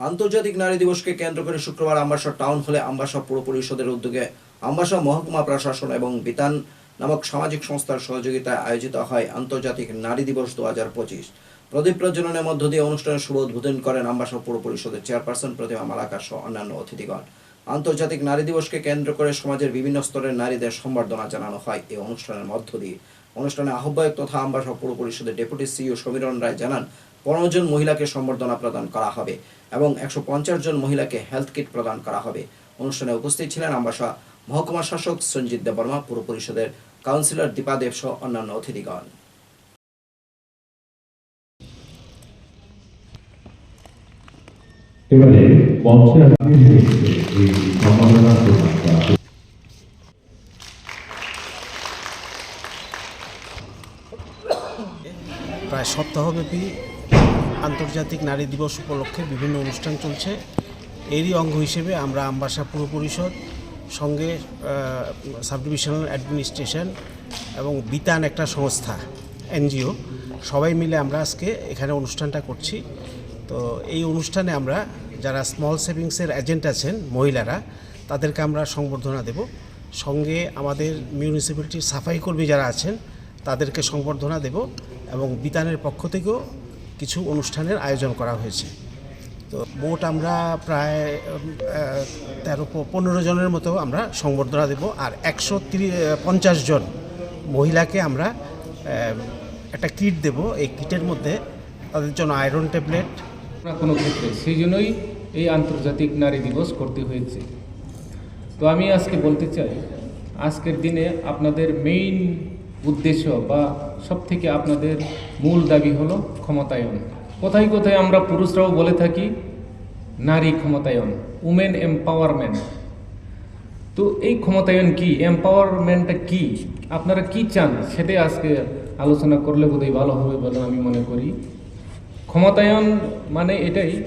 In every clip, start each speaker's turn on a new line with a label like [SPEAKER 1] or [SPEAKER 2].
[SPEAKER 1] আন্তর্জাতিক নারী দিবসকে কেন্দ্র করে শুক্রবার আম্বাসা টাউন হলে আম্বাসা পৌর পরিষদের উদ্যোগে আম্বাসা মহকুমা প্রশাসন এবং বিতান নামক সামাজিক সংস্থার সহযোগিতায় আয়োজিত হয় আন্তর্জাতিক নারী দিবস দু হাজার পঁচিশ। প্রদীপ প্রজ্বলনের মধ্য দিয়ে অনুষ্ঠানের শুভ উদ্বোধন করেন আম্বাসা পৌর পরিষদের চেয়ারপারসন প্রতিমা মালাকার সহ অন্যান্য অতিথিগণ। আন্তর্জাতিক নারী দিবসকে কেন্দ্র করে সমাজের বিভিন্ন স্তরের নারীদের সম্বর্ধনা জানানো হয় এই অনুষ্ঠানের মধ্য দিয়ে। অনুষ্ঠানে আহ্বায়ক তথা আম্বাসা পৌর পরিষদের ডেপুটি সিইও সমীরণ রায় জানান পনেরো জন মহিলাকে সম্বর্ধনা প্রদান করা হবে এবং একশো পঞ্চাশ জন মহিলাকে হেলথ কিট প্রদান করা হবে অনুষ্ঠানে উপস্থিত ছিলেন আম্বাসা মহকুমা শাসক সঞ্জিত দেববর্মা পুর পরিষদের কাউন্সিলর দীপা দেব সহ অন্যান্য অতিথিগণ
[SPEAKER 2] এবারে মঞ্চে এই সম্মাননা প্রদান করা হবে।
[SPEAKER 3] প্রায় সপ্তাহব্যাপী আন্তর্জাতিক নারী দিবস উপলক্ষে বিভিন্ন অনুষ্ঠান চলছে। এরই অঙ্গ হিসেবে আমরা আম্বাসা পুর পরিষদ, সঙ্গে সাব ডিভিশনাল অ্যাডমিনিস্ট্রেশন এবং বিতান একটা সংস্থা, এনজিও, সবাই মিলে আমরা আজকে এখানে অনুষ্ঠানটা করছি। তো এই অনুষ্ঠানে আমরা যারা স্মল সেভিংসের এজেন্ট আছেন, মহিলারা, তাদেরকে আমরা সংবর্ধনা দেব। সঙ্গে আমাদের মিউনিসিপ্যালিটির সাফাই কর্মী যারা আছেন, তাদেরকে সংবর্ধনা দেব এবং বিতানের পক্ষ থেকেও কিছু অনুষ্ঠানের আয়োজন করা হয়েছে। তো মোট আমরা প্রায় তেরো পনেরো জনের মতো আমরা সংবর্ধনা দেব আর একশো পঞ্চাশ জন মহিলাকে আমরা একটা কিট দেব। এই কিটের মধ্যে তাদের জন্য আয়রন ট্যাবলেট।
[SPEAKER 4] কোনো ক্ষেত্রে, সেই জন্যই এই আন্তর্জাতিক নারী দিবস করতে হয়েছে। তো আমি আজকে বলতে চাই, আজকের দিনে আপনাদের মেইন উদ্দেশ্য বা সব থেকে আপনাদের মূল দাবি হলো ক্ষমতায়ন। কোথায় কোথায় আমরা পুরুষরাও বলে থাকি, নারী ক্ষমতায়ন উমেন এম্পাওয়ারমেন্ট তো এই ক্ষমতায়ন কি? এম্পাওয়ারমেন্টটা কি? আপনারা কি চান? সেটাই আজকে আলোচনা করলে বোধহয় ভালো হবে বলে আমি মনে করি। ক্ষমতায়ন মানে এটাই,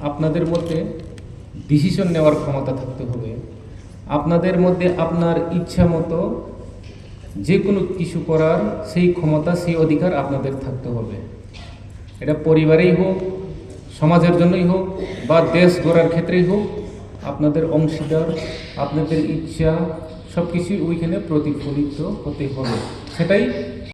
[SPEAKER 4] আপনাদের মধ্যে ডিসিশন নেওয়ার ক্ষমতা থাকতে হবে। আপনাদের মধ্যে আপনার ইচ্ছা মতো যে কোনো কিছু করার সেই ক্ষমতা, সেই অধিকার আপনাদের থাকতে হবে। এটা পরিবারেই হোক, সমাজের জন্যই হোক, বা দেশ গড়ার ক্ষেত্রেই হোক, আপনাদের অংশীদার, আপনাদের ইচ্ছা সব কিছুই ওইখানে প্রতিফলিত হতে হবে। সেটাই